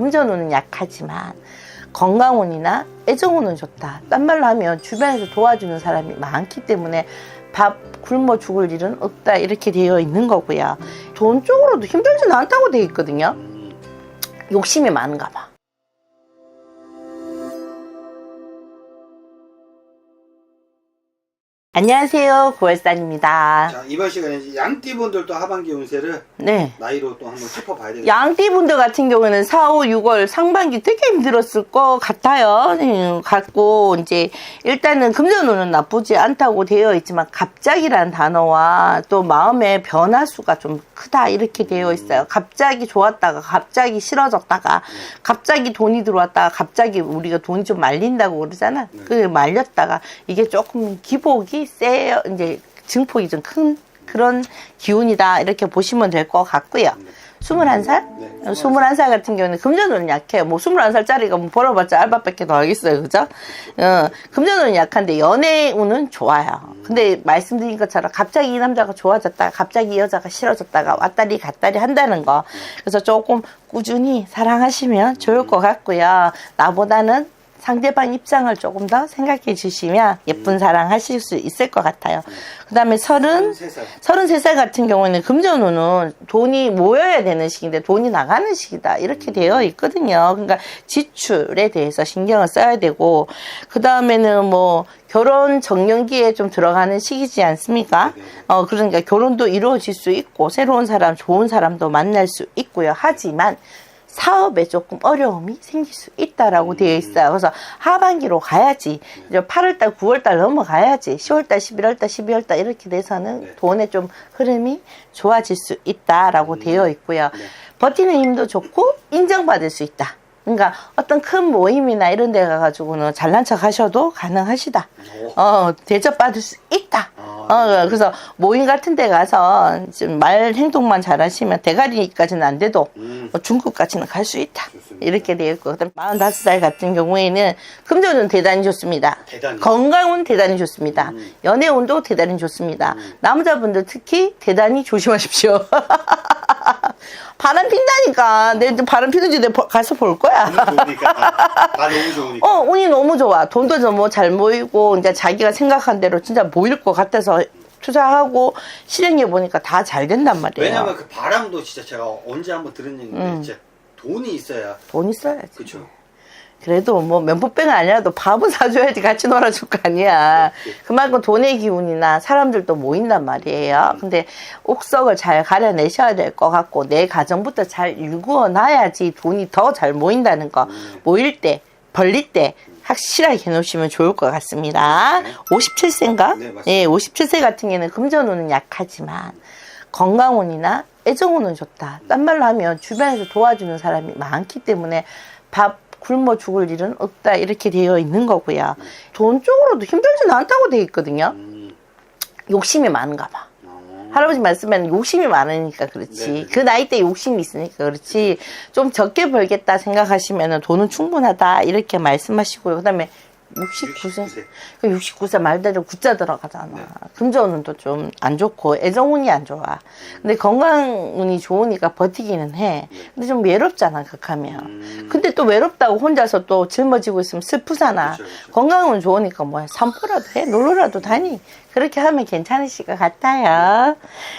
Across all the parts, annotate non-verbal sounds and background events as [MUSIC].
금전운은 약하지만 건강운이나 애정운은 좋다. 딴 말로 하면 주변에서 도와주는 사람이 많기 때문에 밥 굶어 죽을 일은 없다 이렇게 되어 있는 거고요. 돈 쪽으로도 힘들지는 않다고 되어 있거든요. 욕심이 많은가 봐. 안녕하세요. 구월산입니다. 자 이번 시간에 이제 양띠분들도 하반기 운세를 네. 나이로 또 한번 짚어봐야 되겠다. 양띠분들 같은 경우에는 4, 5, 6월 상반기 되게 힘들었을 것 같아요. 음, 같고, 이제, 일단은 금전운은 나쁘지 않다고 되어 있지만, 갑자기라는 단어와 또 마음의 변화수가 좀 크다, 이렇게 되어 있어요. 갑자기 좋았다가, 갑자기 싫어졌다가, 갑자기 돈이 들어왔다가, 갑자기 우리가 돈이 좀 말린다고 그러잖아. 그 말렸다가, 이게 조금 기복이 세요. 이제, 증폭이 좀 큰 그런 기운이다. 이렇게 보시면 될 것 같고요. 21살? 네, 21살 같은 경우는 금전운은 약해요. 뭐 21살짜리가 뭐 벌어봤자 알바밖에 더 하겠어요. 그죠? 어, 금전운은 약한데 연애운은 좋아요. 근데 말씀드린 것처럼 갑자기 이 남자가 좋아졌다가 갑자기 이 여자가 싫어졌다가 왔다리 갔다리 한다는 거. 그래서 조금 꾸준히 사랑하시면 좋을 것 같고요. 나보다는 상대방 입장을 조금 더 생각해 주시면 예쁜 사랑 하실 수 있을 것 같아요. 그 다음에 서른, 33살. 33살 같은 경우에는 금전운은 돈이 모여야 되는 시기인데 돈이 나가는 시기다. 이렇게 되어 있거든요. 그러니까 지출에 대해서 신경을 써야 되고, 그 다음에는 뭐, 결혼 정년기에 좀 들어가는 시기지 않습니까? 어, 그러니까 결혼도 이루어질 수 있고, 새로운 사람, 좋은 사람도 만날 수 있고요. 하지만, 사업에 조금 어려움이 생길 수 있다라고 되어 있어요. 그래서 하반기로 가야지. 이제 8월달, 9월달 넘어가야지. 10월달, 11월달, 12월달 이렇게 돼서는 네. 돈의 좀 흐름이 좋아질 수 있다라고 되어 있고요. 버티는 힘도 좋고 인정받을 수 있다. 그러니까 어떤 큰 모임이나 이런 데 가가지고는 잘난 척 하셔도 가능하시다. 어, 대접받을 수 있다. 어, 그래서 모임 같은 데 가서 말 행동만 잘하시면 대가리까지는 안 돼도 음. 뭐 중국까지는 갈 수 있다. 좋습니다. 이렇게 되어 있고, 그다음 45살 같은 경우에는 금전운 대단히 좋습니다. 대단히. 건강운 대단히 좋습니다. 연애운도 대단히 좋습니다. 남자분들 특히 대단히 조심하십시오. [LAUGHS] 바람 핀다니까. 내 이제 바람 피는지 내가 가서 볼 거야. 너무 좋으니까. 다 너무 좋으니까. 어, 운이 너무 좋아. 돈도 좀뭐잘 모이고, 이제 자기가 생각한 대로 진짜 모일 것 같아서 투자하고 실행해 보니까 다 잘 된단 말이에요. 왜냐면 그 바람도 진짜 제가 언제 한번 들은 얘기인데 음. 진짜 돈이 있어야 돈 있어야지. 그쵸. 그래도 뭐 면포병 아니라도 밥은 [LAUGHS] 사줘야지 같이 놀아줄 거 아니야. 네, 네. 그만큼 돈의 기운이나 사람들도 모인단 말이에요. 근데 옥석을 잘 가려내셔야 될 것 같고 내 가정부터 잘 일구어 놔야지 돈이 더 잘 모인다는 거. 모일 때, 벌릴 때 확실하게 해놓으시면 좋을 것 같습니다. 57세인가? 네. 예, 57세 같은 경우는 금전운은 약하지만 건강운이나 애정운은 좋다. 딴 말로 하면 주변에서 도와주는 사람이 많기 때문에 밥 굶어 죽을 일은 없다. 이렇게 되어 있는 거고요. 돈 쪽으로도 힘들지는 않다고 되어 있거든요. 음. 욕심이 많은가 봐. 어. 할아버지 말씀에는 욕심이 많으니까 그렇지. 네네. 그 나이 때 욕심이 있으니까 그렇지. 좀 적게 벌겠다 생각하시면 돈은 충분하다. 이렇게 말씀하시고요. 그 다음에 69세. 69세. 그 69세 말대로 구자 들어가잖아. 네. 금전운도 좀 안 좋고 애정운이 안 좋아. 근데 건강운이 좋으니까 버티기는 해. 근데 좀 외롭잖아, 극하면. 음. 근데 또 외롭다고 혼자서 또 짊어지고 있으면 슬프잖아. 그쵸, 그쵸. 건강은 좋으니까 뭐야. 산보라도 해. 놀러라도 다니. 그렇게 하면 괜찮으실 것 같아요.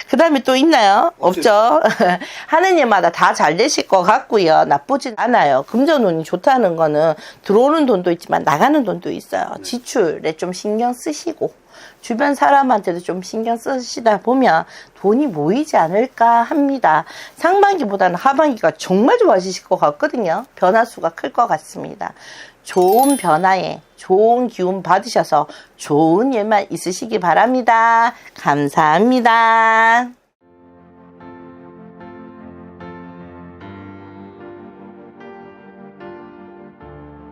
그 다음에 또 있나요? 없죠. [LAUGHS] 하는 일마다 다 잘 되실 것 같고요. 나쁘진 않아요. 금전운이 좋다는 거는 들어오는 돈도 있지만 나가는 돈도 있어요. 지출에 좀 신경 쓰시고 주변 사람한테도 좀 신경 쓰시다 보면 돈이 모이지 않을까 합니다. 상반기보다는 하반기가 정말 좋아지실 것 같거든요. 변화수가 클 것 같습니다. 좋은 변화에 좋은 기운 받으셔서 좋은 일만 있으시기 바랍니다. 감사합니다.